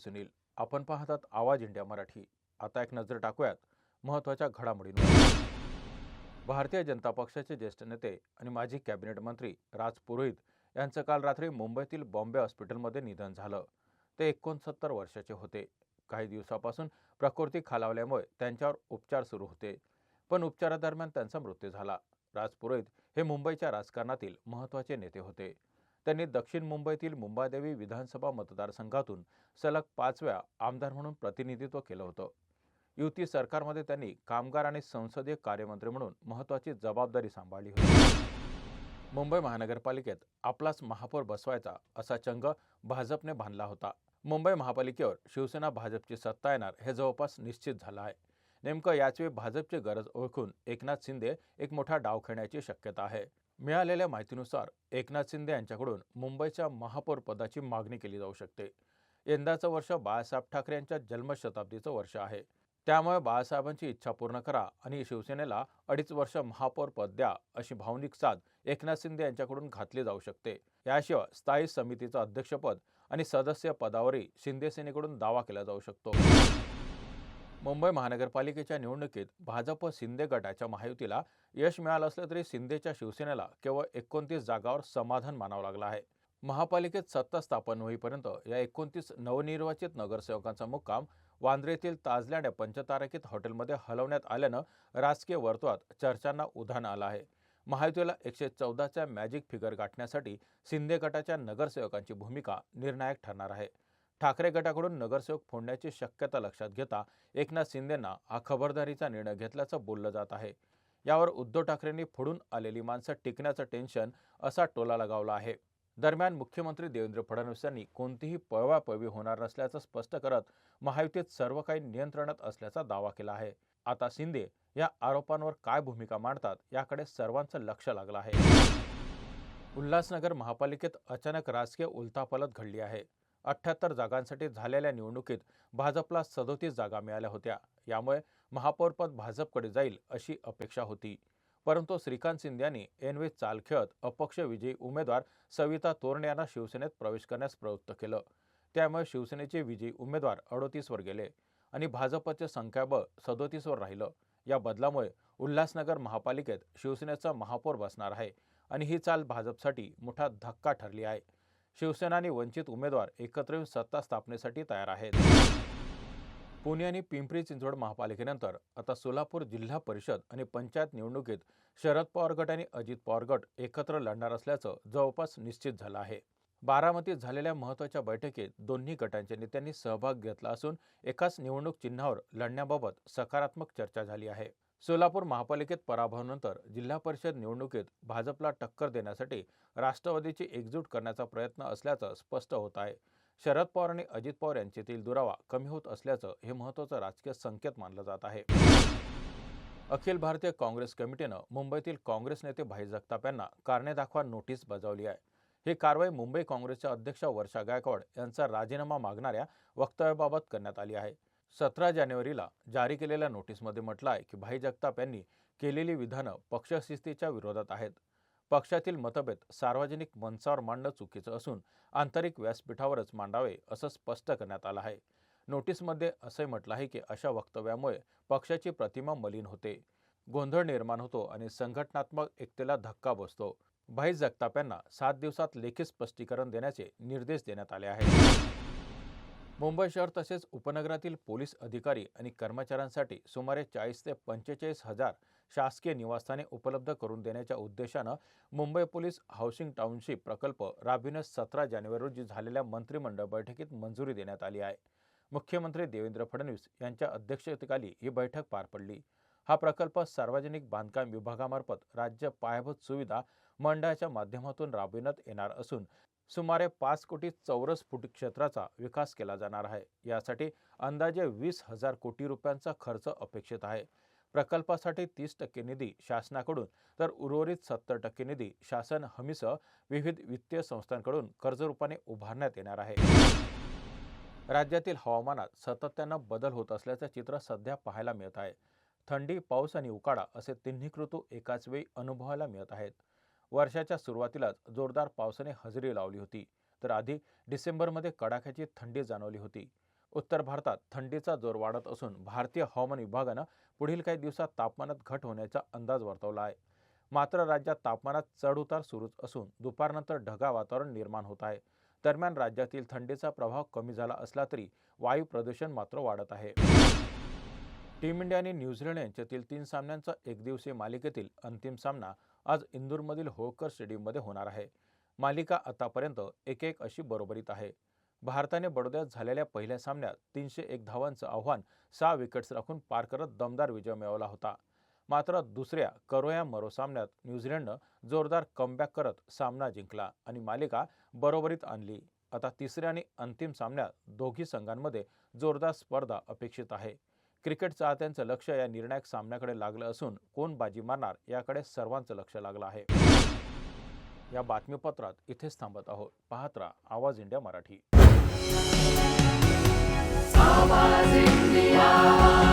सुनील आपण पाहतात आवाज इंडिया मराठी. आता एक नजर टाकूयात महत्त्वाच्या घडामोडींवर. भारतीय जनता पक्षाचे ज्येष्ठ नेते आणि माजी कॅबिनेट मंत्री राज पुरोहित यांचं काल रात्री मुंबईतील बॉम्बे हॉस्पिटलमध्ये निधन झालं. ते एकोणसत्तर वर्षाचे होते. काही दिवसापासून प्रकृती खालावल्यामुळे त्यांच्यावर उपचार सुरू होते. पण उपचारादरम्यान त्यांचा मृत्यू झाला. राज पुरोहित हे मुंबईच्या राजकारणातील महत्त्वाचे नेते होते. त्यांनी दक्षिण मुंबईतील मुंबादेवी विधानसभा मतदारसंघातून सलग पाचव्या आमदार म्हणून प्रतिनिधित्व केलं होतं. युती सरकारमध्ये त्यांनी कामगार आणि संसदीय कार्यमंत्री म्हणून महत्त्वाची जबाबदारी सांभाळली होती. मुंबई महानगरपालिकेत आपलाच महापौर बसवायचा असा चंग भाजपने बांधला होता. मुंबई महापालिकेवर शिवसेना भाजपची सत्ता येणार हे जवळपास निश्चित झालं आहे. नेमकं याचवेळी भाजपची गरज ओळखून एकनाथ शिंदे एक मोठा डाव खेळण्याची शक्यता आहे. मिळालेल्या माहितीनुसार एकनाथ शिंदे यांच्याकडून मुंबईच्या महापौरपदाची मागणी केली जाऊ शकते. यंदाचं वर्ष बाळासाहेब ठाकरे यांच्या जन्मशताब्दीचं वर्ष आहे. त्यामुळे बाळासाहेबांची इच्छा पूर्ण करा आणि शिवसेनेला अडीच वर्ष महापौरपद द्या अशी भावनिक साथ एकनाथ शिंदे यांच्याकडून घातली जाऊ शकते. याशिवाय स्थायी समितीचं अध्यक्षपद आणि सदस्य पदावरही शिंदे सेनेकडून दावा केला जाऊ शकतो. मुंबई महानगरपालिकेच्या निवडणुकीत भाजप शिंदे गटाच्या महायुतीला यश मिळालं असलं तरी शिंदेच्या शिवसेनेला केवळ एकोणतीस जागावर समाधान मानावं लागलं आहे. महापालिकेत सत्ता स्थापन होईपर्यंत या एकोणतीस नवनिर्वाचित नगरसेवकांचा मुक्काम वांद्रेतील ताजलँड पंचतारकीत हॉटेलमध्ये हलवण्यात आल्यानं राजकीय वर्तुळात चर्चांना उधाण आलं आहे. महायुतीला एकशे चौदाच्या मॅजिक फिगर गाठण्यासाठी शिंदे गटाच्या नगरसेवकांची भूमिका निर्णायक ठरणार आहे. ठाकरे गटाकडून नगरसेवक फोडण्याची शक्यता लक्षात घेता एकनाथ शिंदेंना हा खबरदारीचा निर्णय घेतल्याचं बोललं जात आहे. यावर उद्धव ठाकरेंनी फोडून आलेली माणसं टिकण्याचं टेन्शन असा टोला लगावला आहे. दरम्यान मुख्यमंत्री देवेंद्र फडणवीस यांनी कोणतीही पळवापळवी होणार नसल्याचं स्पष्ट करत महायुतीत सर्व काही नियंत्रणात असल्याचा दावा केला आहे. आता शिंदे या आरोपांवर काय भूमिका मांडतात याकडे सर्वांचं लक्ष लागलं आहे. उल्हासनगर महापालिकेत अचानक राजकीय उलथापालत घडली आहे. अठ्ठ्याहत्तर जागांसाठी झालेल्या निवडणुकीत भाजपला सदोतीस जागा मिळाल्या होत्या. यामुळे महापौरपद भाजपकडे जाईल अशी अपेक्षा होती. परंतु श्रीकांत शिंदे यांनी एनवी चाल खेळत अपक्ष विजयी उमेदवार सविता तोरणे यांना शिवसेनेत प्रवेश करण्यास प्रवृत्त केलं. त्यामुळे शिवसेनेचे विजयी उमेदवार अडोतीसवर गेले आणि भाजपचे संख्याबळ सदोतीसवर राहिलं. या बदलामुळे उल्हासनगर महापालिकेत शिवसेनेचा महापौर बसणार आहे आणि ही चाल भाजपसाठी मोठा धक्का ठरली आहे. शिवसेना आणि वंचित उमेदवार एकत्र येऊन सत्ता स्थापनेसाठी तयार आहेत. पुणे आणि पिंपरी चिंचवड महापालिकेनंतर आता सोलापूर जिल्हा परिषद आणि पंचायत निवडणुकीत शरद पवार गट आणि अजित पवार गट एकत्र लढणार असल्याचं जवळपास निश्चित झालं आहे. बारामतीत झालेल्या महत्त्वाच्या बैठकीत दोन्ही गटांच्या नेत्यांनी सहभाग घेतला असून एकाच निवडणूक चिन्हावर लढण्याबाबत सकारात्मक चर्चा झाली आहे. सोलापूर महापालिकेत पराभवानंतर जिल्हा परिषद निवडणुकीत भाजपला टक्कर देण्यासाठी राष्ट्रवादीची एकजूट करण्याचा प्रयत्न असल्याचं स्पष्ट होत आहे. शरद पवार आणि अजित पवार यांच्यातील दुरावा कमी होत असल्याचं हे महत्त्वाचं राजकीय संकेत मानलं जात आहे. अखिल भारतीय काँग्रेस कमिटीनं मुंबईतील काँग्रेस नेते भाई जगताप यांना कारणे दाखवा नोटीस बजावली आहे. ही कारवाई मुंबई काँग्रेसच्या अध्यक्ष वर्षा गायकवाड यांचा राजीनामा मागणाऱ्या वक्तव्याबाबत करण्यात आली आहे. सतरा जानेवारीला जारी केलेल्या नोटीसमध्ये म्हटलं आहे की भाई जगताप यांनी केलेली विधानं पक्षशिस्तीच्या विरोधात आहेत. पक्षातील मतभेद सार्वजनिक मंचावर मांडणं चुकीचं असून आंतरिक व्यासपीठावरच मांडावे असं स्पष्ट करण्यात आलं आहे. नोटीसमध्ये असंही म्हटलं आहे की अशा वक्तव्यामुळे पक्षाची प्रतिमा मलिन होते. गोंधळ निर्माण होतो आणि संघटनात्मक एकतेला धक्का बसतो. भाई जगताप यांना सात दिवसात लेखी स्पष्टीकरण देण्याचे निर्देश देण्यात आले आहेत. मुंबई शहर तसेच उपनगरातील पोलीस अधिकारी आणि कर्मचाऱ्यांसाठी सुमारे चाळीस ते पंचेचाळीस हजार शासकीय निवासस्थाने उपलब्ध करून देण्याच्या उद्देशानं मुंबई पोलीस हाऊसिंग टाउनशिप प्रकल्प राबविण्यास सतरा जानेवारी रोजी झालेल्या मंत्रिमंडळ बैठकीत मंजुरी देण्यात आली आहे. मुख्यमंत्री देवेंद्र फडणवीस यांच्या अध्यक्षतेखाली ही बैठक पार पडली. हा प्रकल्प सार्वजनिक बांधकाम विभागामार्फत राज्य पायाभूत सुविधा मंडळाच्या माध्यमातून राबविण्यात येणार असून सुमारे पाच कोटी चौरस फूट क्षेत्राचा विकास केला जाणार आहे. यासाठी अंदाजे वीस हजार कोटी रुपयांचा खर्च अपेक्षित आहे. प्रकल्पासाठी तीस टक्के निधी शासनाकडून तर उर्वरित सत्तर टक्के निधी शासन हमीसह विविध वित्तीय संस्थांकडून कर्जरूपाने उभारण्यात येणार आहे. राज्यातील हवामानात सातत्यानं बदल होत असल्याचं चित्र सध्या पाहायला मिळत आहे. थंडी पाऊस आणि उकाडा असे तिन्ही ऋतू एकाच वेळी अनुभवायला मिळत आहेत. वर्षाच्या सुरुवातीलाच जोरदार पावसाने हजेरी लावली होती. तर आधी डिसेंबरमध्ये कडाक्याची थंडी जाणवली होती. उत्तर भारतात थंडीचा जोर वाढत असून भारतीय हवामान विभागानं पुढील काही दिवसात तापमानात घट होण्याचा अंदाज वर्तवला आहे. मात्र राज्यात तापमानात चढउतार सुरूच असून दुपारनंतर ढगा वातावरण निर्माण होत आहे. दरम्यान राज्यातील थंडीचा प्रभाव कमी झाला असला तरी वायू प्रदूषण मात्र वाढत आहे. टीम इंडिया आणि न्यूझीलंड यांच्यातील तीन सामन्यांचा एकदिवसीय मालिकेतील अंतिम सामना आज इंदूरमधील होळकर स्टेडियममध्ये होणार आहे. मालिका आतापर्यंत एक एक अशी बरोबरीत आहे. भारताने बडोद्यात झालेल्या पहिल्या सामन्यात तीनशे एक धावांचं आव्हान सहा विकेट्स राखून पार करत दमदार विजय मिळवला होता. मात्र दुसऱ्या करोया मरो सामन्यात न्यूझीलंडनं जोरदार कमबॅक करत सामना जिंकला आणि मालिका बरोबरीत आणली. आता तिसऱ्या आणि अंतिम सामन्यात दोघी संघांमध्ये जोरदार स्पर्धा अपेक्षित आहे. क्रिकेट चाहत्यांचं लक्ष या निर्णायक सामन्याकडे लागलं असून कोण बाजी मारणार याकडे सर्वांचं लक्ष लागलं आहे. या बातमीपत्रात इथेच थांबत आहोत. पाहत राहा आवाज इंडिया मराठी. आवाज इंडिया.